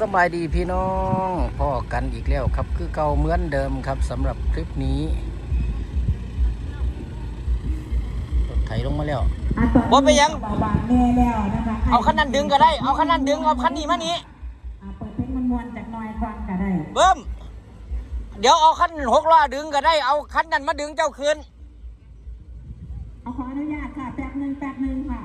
สบายดีพี่น้องพ่อกันอีกแล้วครับ คือเก่าเหมือนเดิมครับสำหรับคลิปนี้รถไถลงมาแล้วบ่ไปยังบางแน่แล้วนะคะเอาคันนั้นดึงก็ได้ เอาคันนั้นดึงเอาคันนี้มานี้อ่าเปิดเพลงมันมวนๆจากหน้อยฟังก็ได้เบิ้มเดี๋ยวเอาคันหกล้อดึงก็ได้ เอาคันนั้นมาดึงเจ้าคืนเอาขออนุญาตค่ะแป๊บหนึ่งแป๊บหนึ่งค่ะ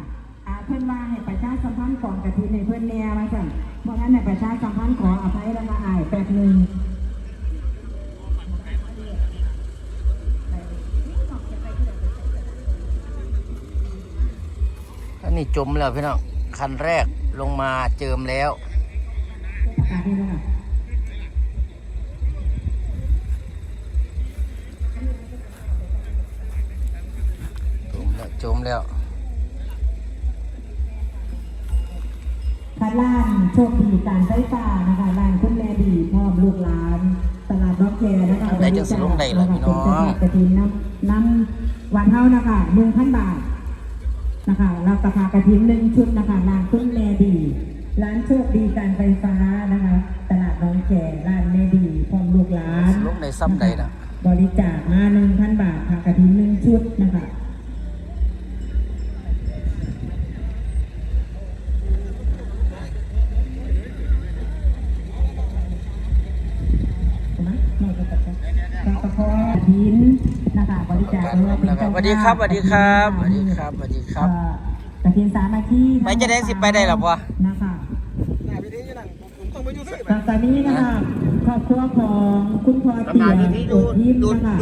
อ่าเพื่อนว่าให้ประชาสัมพันธ์ก่อนกะทิในเพื่อนแน่มาสั่นเพราะ งั้นในประชาสัมพันธ์ขออภัยแล้วมาอายแป๊บหนึ่งอันนี้จมแล้วพี่น้องคันแรกลงมาเจิมแล้วจมแล้วจมแล้ว ค่ะร้านโชคดีการไฟฟ้านะคะร้านคุณแม่ดีพร้อมลูกหลาน ตลาดน้องแคนะคะได้จังสิลงได้ล่ะพี่น้องเป็นเจ้าภาพกระถินน้ำน้ำวันเท่านะคะหนึ่งพันบาทนะคะเรากระพากระทิ้นหนึ่งชุดนะคะร้านคุณแม่ดีร้านโชคดีการไฟฟ้านะคะ ตลาดน้องแก่ร้านแม่ดีพร้อมลูกหลานลงในซ้ำใดนะบริจาคมาหนึ่งพันบาทค่ะกระทิ้นหนึ่งชุดนะคะนะ วครับสวัสดีครับสวัสดีครับสวัสดีครับสวัสดีครับเอ่อกระทิ้นสามัคคีไปจะได้สิไปได้หรอปะนะคะตอนนี้นะคะครอบครัวของคุณพ่อเตียอดยิ้มนะคะ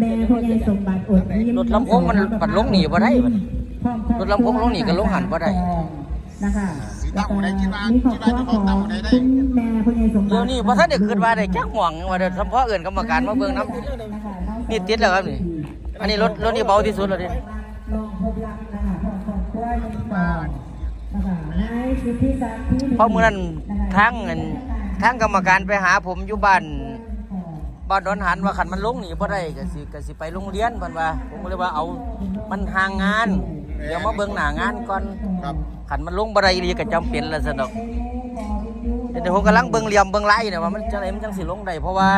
แม่พ่อใหญ่สมบัติอดยิ้มรถลำโพงมันปัดลงหนีบ่ได้บัดพร้อมคอบครถลำโพงลงหนีกับลงหันบ่ได้นะคะแล้วก็มีครอบครัวของคุณแม่พ่อใหญ่สมบัติเดี๋ยวนี้พอท่านได้ขึ้นมาได้จักหม่องว่าเดี๋ยวเฉพาะเอื่นกรรมการมาเบิ่งน้ำนี่ติดแล้วครับนี่ อันนี้รถรถนี่เบาที่สุดแล้วดิลองพบรักนะคะพร้อมครอบครัวหนึ่งต่อนะคะนายสิทธิศักดิ์ที่เพราะมื้อนั้นทางอันทางกรรมการไปหาผมอยู่บ้านบ้านดอนหันว่าคันมันลงนี่บ่ได้ก็สิก็สิไปโรงเรียนเพิ่นว่า ผมก็เลยว่าเอามันห่างงาน เดี๋ยวมาเบิ่งหน้างานก่อนครับคันมันลงบ่ได้อีหลีก็จำเป็นแล้วซั่นดอกเดี๋ยวผมกำลังเบิ่งเหลี่ยมเบิ่งลายเนี่ยว่ามันจังไดมันจังสิลงได้เพราะว่า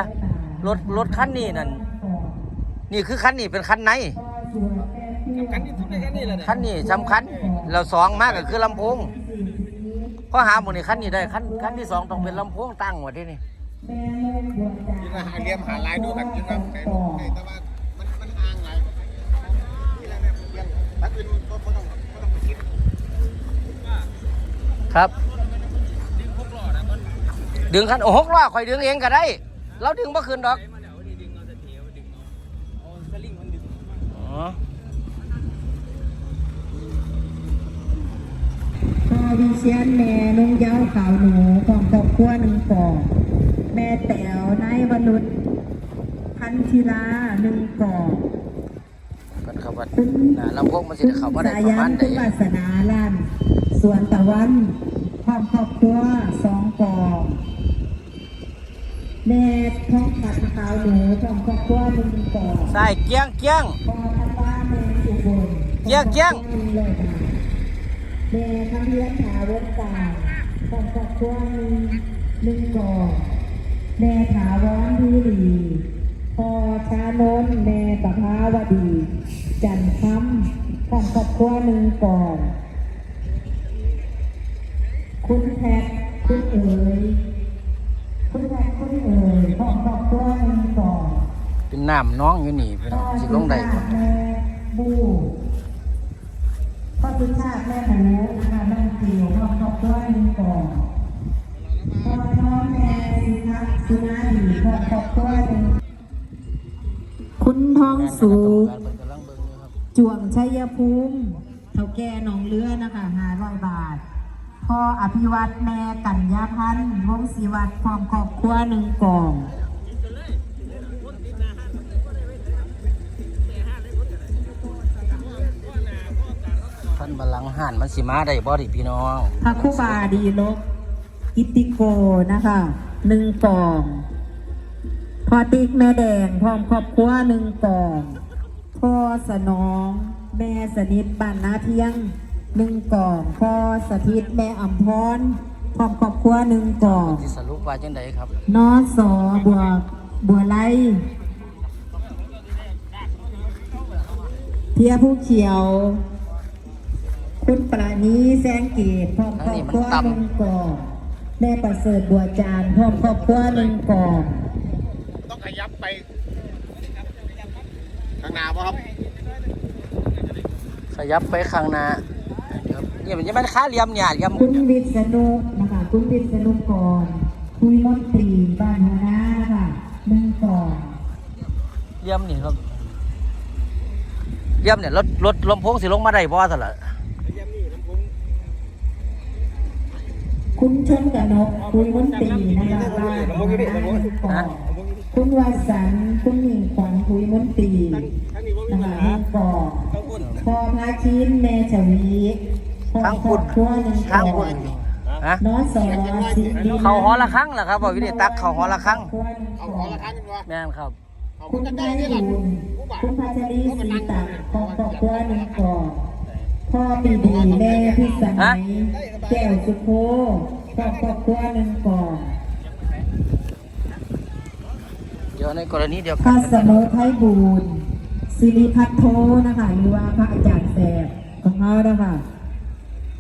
รถรถคันนี้นั่น นี่คือคันนี้เป็นคันในคันนี้สำคัญเราสองมากก็คือลำโพงเพราะหาหมดนี่คันนี้ได้คันคันที่สองต้องเป็นลำโพงตั้งไว้ที่นี่ยิงหาเลียมหาลายดูกันยิงครับในในแต่ว่ามันมันห่างหลายนี่แหละเนี่ยเลียมตัดอื่นก็ไม่ต้องไม่ต้องไปคิดครับ ดึงคันโอ้หกล้อคอยดึงเองก็ได้ เราดึงบ่คืนดอก เชียนแม่นุ่งยาวขาวหนูของครอบครัวหนึ่งกล่อง แม่แต๋วนายมนุษย์พันธิลาหนึ่งกล่องกันครับว่าคุณน่ะลำโพงมันสิเข้ามาได้สาประยัมาณนใดคุณวาสนาลันสวนตะวันพร้อมครอบครัวสองกล่องแม่ท้องขัดขาวหนูพร้อมครอบครัวหนึ่งกล่องใส่เกี้ยงเกี้ยงเกี้ยงเกี้ยง แม่คำเลี้ยงถาวรตาพร้อมครอบครัวหนึ่งหนึ่งก่องแม่ถาวรดีดีพอชานนท์แม่ประภาวดี จันทำพร้อมครอบครัวหนึ่งก่องคุณแพทย์คุณเอ๋ยคุณแพทย์คุณเอ๋ยพร้อมครอบครัวหนึ่งก่องเป็นน้ำน้องอยู่นี่พี่น้องสิลงได้บ่แม่บู พ่อสุชาติแม่หนูนะคะแม่เกี่ยวพ่อครอบครัวหนึ่งก่อนพ่อน้องแม่สิทักสุนาดีพ่อครอบครัวหนึ่งคุณทองสูงจวงชัยภูมิเท่าแก่หนองเรือนะคะห้าร้อยบาท พ่ออภิวัตแม่กัญญาพันธ์วงศิวัตรพร้อมครอบครัวหนึ่งกล่อง นบาลังก์ห่านมันสิมาได้บ่ดิพี่น้องพระคุบาดีลกอิติโกนะคะหนึ่งกล่องพอติ๊กแม่แดงพร้อมครอบครัวหนึ่งกล่องพ่อสนอง แม่สนิทบ้านนาเพียงหนึ่งกล่องพ่อสถิตแม่อัมพรพร้อมครอบครัวหนึ่งกล่องสิสรุปว่าจังไดครับนอสอบัวบัวไลเพียผู้เขียว คุณปราณีแสงเกตพร้อมครอบครัวหนึ่งกล่องแม่ประเสริฐบัวจานพร้อมครอบครัวหนึ่งกล่องต้องขยับไปข้างหน้าป่ะครับ ขยับไปข้างหน้าเดี๋ยวเนี่ยมันจะมันค้าเหลี่ยมเนี่ยเหลี่ยมคุณวิษณุนะคะคุณวิษณุกรคุยมนตรีบ้านหัวหน้าค่ะหนึ่งกล่องเหลี่ยมนี่ครับเหลี่ยมเนี่ยรถรถลำโพงสิลงมาได้บ่ซั่นล่ะ คุณชนกับนกคุยมนตีนะคะบ้านน้าหนึ่งกล่องคุณวาสันคุณหญิงขวัญคุยมนตีนะคะหนึ่งกล่อพอพาคินแม่ชวีพอทางคุณบครัวหนึ่งคุณงฮะน้อสอสิเขาหอละครั้งเหรอครับบอกอยู่นี่ตักเขาหอละครั้งเอาขอละครั้งกันวะแม่นครับ คุณนไพได้ที่หลังบูลย์คุณพัชรีศรีตักของครอบครัวหนึ่งก่อง พ่อปีดีแม่พิสมัยแก้วสุโขของครอบครัวหนึ่งกล่องเดี๋ยวในกรณีเดียวพกัระนเสมอไพบูลย์สิริพัทโทนะคะหรือว่าพระอาจารย์แสบของเขานะคะ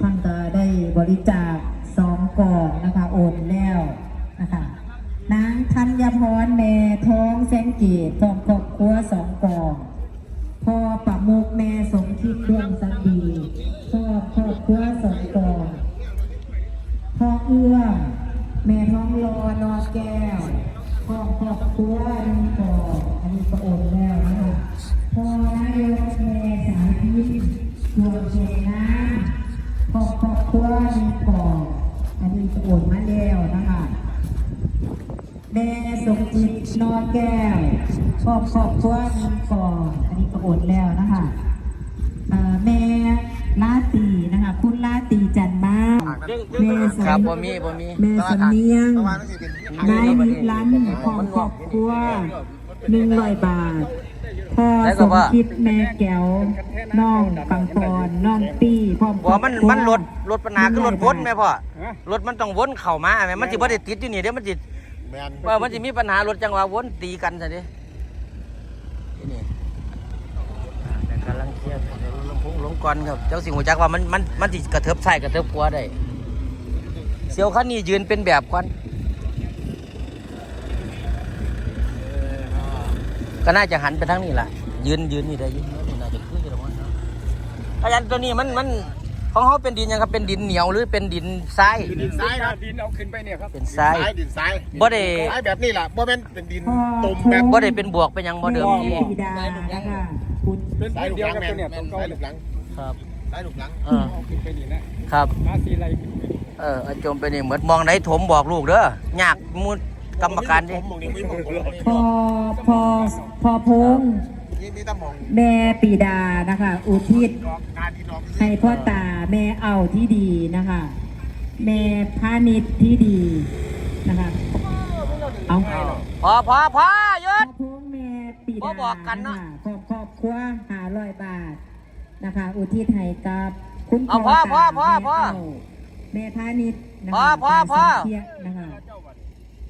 ท่านก็ได้บริจาคสองกล่องนะคะโอนแล้วนะคะนางธัญพรแม่ท้องแสงเกตทองครอบครัวสองกล่องพ่อปะมุกแม่สมคิดดวงสักดีพ่อ ครอบครัวสองก่องพ่อเอื้อ แม่ท้องรอนอแก้วพ่อครอบครัวหนึ่ก่ออันนี้ก็โอนแล้วนะคะพ่อนายกแม่สายพิษดวงเชยน้ำพ่อครอบครัวหนึ่ก่ออันนี้ก็โอนมาแล้วนะคะแม่สมจิตนอนแก้วครอบครอบครัวหนึ่ก่อนอันนี้ก็อดแล้วนะคะ แม่สครับมบ่มีบ่มีแม่สำเนียงประมาณนั้นสิเป็นนายนิรันดร์ของครอบครัวหนึ่งร้อยบาทพ่อสมคิดแม่แก้วน้องปังปอนน้องปี้พร้อมคบ่รอบมันครัวมันรถรถปัญหาคือรถวนแม่พ่อรถมันต้องวนเข้ามาแม่มันสิบ่ได้ติดอยู่นี่เด้มันสิแมนว่ามันสิมีปัญหารถจังหวะวนตีกันซะดินี่นี่อ่าแต่กำลังเครียดเดี๋ยวลงพงลงก่อนครับเจ้าสิหัวจักว่ามันมันมันสิกระเทิบซ้ายกระเทิบขวาได้เสียวคันนี้ยืนเป็นแบบก่อนก็น่าจะหันไปทางนี้ล่ะยืนยืนนี่ได้ยืนนี่น่าจะคืออยู่ตรงนั้นเนาะอาจารย์ตัวนี้มันมันของเขาเป็นดินยังครับเป็นดินเหนียวหรือเป็นดินทรายดินซ้ายครับดินเอาขึ้นไปเนี่ยครับเป็นทรายดินซ้ายบ่ได้ซ้ายแบบนี้แหละบ่แม่นเป็นดินพ่อตุ่มแบบบ่ได้เป็นบวกเป็นหยังบ่เดิมที่แม่บิดานะคะคุณเป็นซ้ายลูกเดีหยวลังกับแม่ตัวนเนี่ยแม่ตันวเก่าซ้ายลูกหลังครับซ้ายลูกหลังเออเอาขึ้นไปนี่นะครับมาสีไรขึ้นไปนี่ เอออาจมไปนี่เหมือนมองไหนถมบอกลูกเด้อยากมูดกรรมการดิผมมองนี่ไม่มองคนพอพอพอพงษ์นี่นี่ต้องมองแม่ปีดานะคะ อุทิศดอกการที่ดอกให้พ่อตาแม่เอาที่ดีนะคะ แม่พาณิชย์ที่ดีนะคะเอาพอพอพอหยุพ่อดพงษ์แม่ปีบ่ดาบอกกันเนอะครอบครอบครัวหาร้อยบาทนะคะ อุทิศให้กับคุณเอาพ่อพ่อตาพ่อพ่อ แม่เอาแม่พาณิชย์นะพ่อคะพ่อพ่อตาสมเพียรนะคะ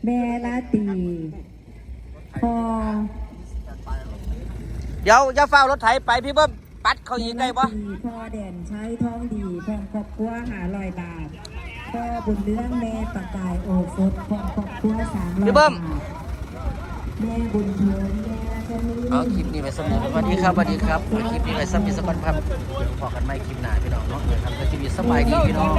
แม่ลาตีพ่อเดี๋ยวอย่าเฝ้ารถไถไปพี่เบิ้มปัดเขาอีกได้ปะพ่อเด่นใช้ท้องดีพ่อครอบครัวหาลอยบาทพ่อบุญเรื่องแม่ประกายโอสดพ่อครอบครัวสามร้อยบาทแม่บุญเถินแม่จะมีเอาคลิปนี้ไปสำเร็จสวัสดีครับสวัสดีครับเอาคลิปนี้ไปสำเร็จสักวันครับเดี๋ยวพอกันไม่คลิปหน้าพี่น้องเนาะเดี๋ยวทำกันทีวีสบายดีพี่น้อง